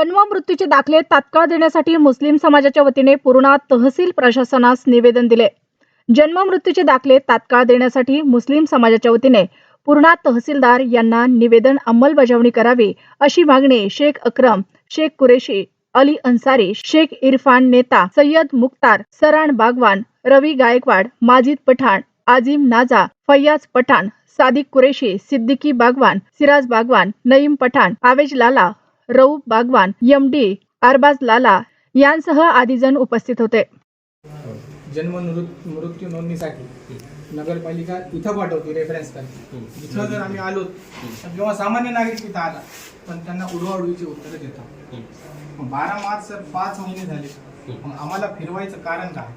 जन्म मृत्यूचे दाखले तात्काळ देण्यासाठी मुस्लिम समाजाच्या वतीने पूर्णा तहसील प्रशासनास निवेदन दिले. जन्म मृत्यूचे दाखले तात्काळ देण्यासाठी मुस्लिम समाजाच्या वतीने पूर्णा तहसीलदार यांना निवेदन अंमलबजावणी करावी अशी मागणी शेख अक्रम शेख कुरेशी अली अन्सारी शेख इरफान नेता सय्यद मुख्तार सराण बागवान रवी गायकवाड माजिद पठाण आजिम नाजा फैयाज पठाण सादिक कुरेशी सिद्दीकी बागवान सिराज बागवान नईम पठाण आवेज लाला रऊफ बागवान एमडी अरबाज लाला यांसह आदी जण उपस्थित होते. जन्म मृत- मृत्यू नोंदणीसाठी नगरपालिका इथं पाठवते रेफरन्स करते. इथं जर आम्ही आलो तर किंवा सामान्य नागरिक इथं आला पण त्यांना उडवाउडवीची उत्तरं देतात. बारा मार्च सर पाच महिने झाले. मग आम्हाला फिरवायचं कारण काय?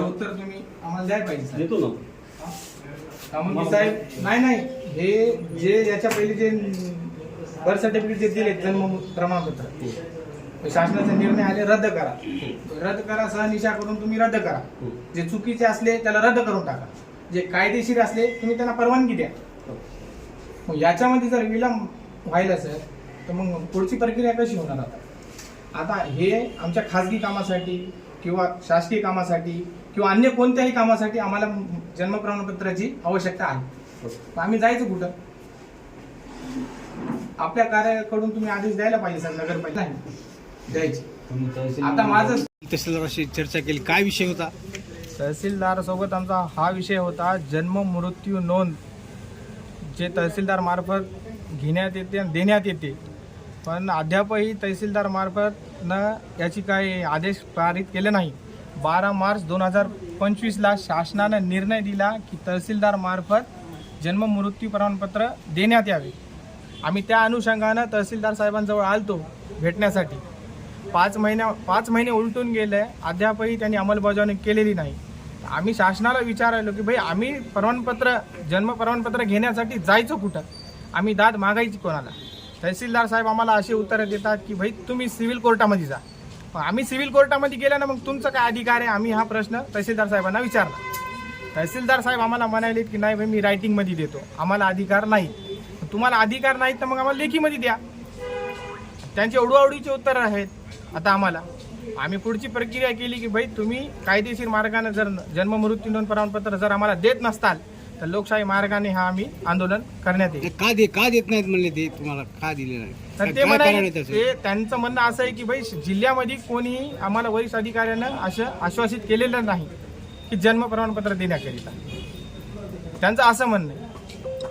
उत्तर तुम्ही आम्हाला द्यायला पाहिजे. देतो ना. साहेब नाही नाही. हे जे याच्या पहिले जे बर्थ सर्टिफिकेट जे दिले जन्म प्रमाणपत्र शासनाचा निर्णय आले रद्द करा. रद्द करा सहनिशा करून तुम्ही रद्द करा. जे चुकीचे असले त्याला रद्द करून टाका. जे कायदेशीर असले तुम्ही त्यांना परवानगी द्या. मग याच्यामध्ये जर विलंब व्हायला सर तर मग पुढची प्रक्रिया कशी होणार आता? आता हे आमच्या खाजगी कामासाठी किंवा शासकीय कामासाठी किंवा अन्य कोणत्याही कामासाठी आम्हाला जन्म प्रमाणपत्राची आवश्यकता आहे. मग आम्ही जायचं कुठं? आपल्या कार्याकडून तुम्ही आदेश द्यायला पाहिजे सर नगरपालिका नाही. द्यायचे. आता माझं तहसीलदाराशी चर्चा केली. काय विषय होता? तहसीलदार सोबत आमचा हा विषय होता जन्म मृत्यू नोंद जे तहसीलदार मार्फत घेण्यात येते आणि देण्यात येते. पण अद्यापही तहसीलदार मार्फत न याची काही आदेश पारित केले नाही. बारा मार्च दोन हजार पंचवीसला शासनानं निर्णय दिला की तहसीलदार मार्फत जन्म मृत्यू प्रमाणपत्र देण्यात यावे. आम्ही त्या अनुषंगानं तहसीलदार साहेबांजवळ आलतो भेटण्यासाठी. पाच महिन्या पाच महिने उलटून गेले अद्यापही त्यांनी अंमलबजावणी केलेली नाही. आम्ही शासनाला विचारायलो की भाई आम्ही प्रमाणपत्र जन्म प्रमाणपत्र घेण्यासाठी जायचो कुठं? आम्ही दाद मागायची कोणाला? तहसीलदार साहेब आम्हाला असे उत्तरं देतात की भाई तुम्ही सिव्हिल कोर्टामध्ये जा. आम्ही सिव्हिल कोर्टामध्ये गेल्या ना मग तुमचं काय अधिकार आहे? आम्ही हा प्रश्न तहसीलदार साहेबांना विचारला. तहसीलदार साहेब आम्हाला म्हणाले की नाही भाई मी रायटिंगमध्ये देतो. आम्हाला अधिकार नाही. तुम्हाला अधिकार नाही तर मग आम्हाला लेखीमध्ये द्या. त्यांचे ओढूआवडीचे उत्तर आहेत आता आम्हाला. आम्ही पुढची प्रक्रिया केली की भाई तुम्ही कायदेशीर मार्गाने जर जन्म मृत्यू नोंद प्रमाणपत्र जर आम्हाला देत नसताल तर लोकशाही मार्गाने हा आम्ही आंदोलन करण्यात येईल. का दे का देत नाहीत म्हणले ते? तुम्हाला का दिले नाही? तर काय ते आहे म्हणाले त्याचं? ते त्यांचं म्हणणं असं आहे की भाई जिल्ह्यामध्ये कोणीही आम्हाला वरिष्ठ अधिकाऱ्यानं असं आश्वासित केलेलं नाही की जन्म प्रमाणपत्र देण्याकरिता. त्यांचं असं म्हणणं आहे.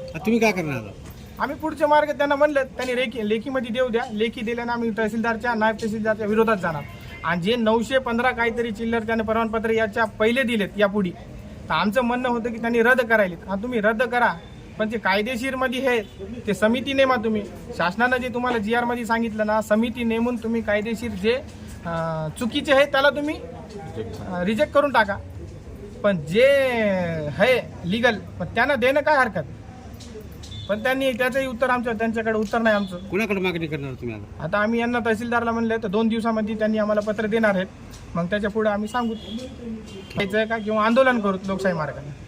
आता तुम्ही काय करणार आता? आम्ही पुढचे मार्ग त्यांना म्हणलं त्यांनी लेखी लेखीमध्ये देऊ द्या. लेखी दिल्यानं आम्ही तहसीलदारच्या नायब तहसीलदारच्या विरोधात जाणार. आणि जे नऊशे पंधरा काहीतरी चिल्लर त्याने प्रमाणपत्र याच्या पहिले दिलेत यापुढे तर आमचं म्हणणं होतं की त्यांनी रद्द करायली हा तुम्ही रद्द करा. पण जे कायदेशीरमध्ये हे ते समिती नेमा तुम्ही. शासनानं जे तुम्हाला जी आरमध्ये सांगितलं ना समिती नेमून तुम्ही कायदेशीर जे चुकीचे आहे त्याला तुम्ही रिजेक्ट करून टाका. पण जे आहे लिगल पण त्यांना देणं काय हरकत? पण त्यांनी त्याचंही उत्तर आमच्या त्यांच्याकडे उत्तर नाही आमचं. कुणाकडे मागणी करणार तुम्ही आता? आता आम्ही यांना तहसीलदारला म्हणलं तर दोन दिवसामध्ये त्यांनी आम्हाला पत्र देणार आहेत. मग त्याच्या पुढे आम्ही सांगू. घ्यायचं का किंवा आंदोलन करू लोकशाही मार्गाने?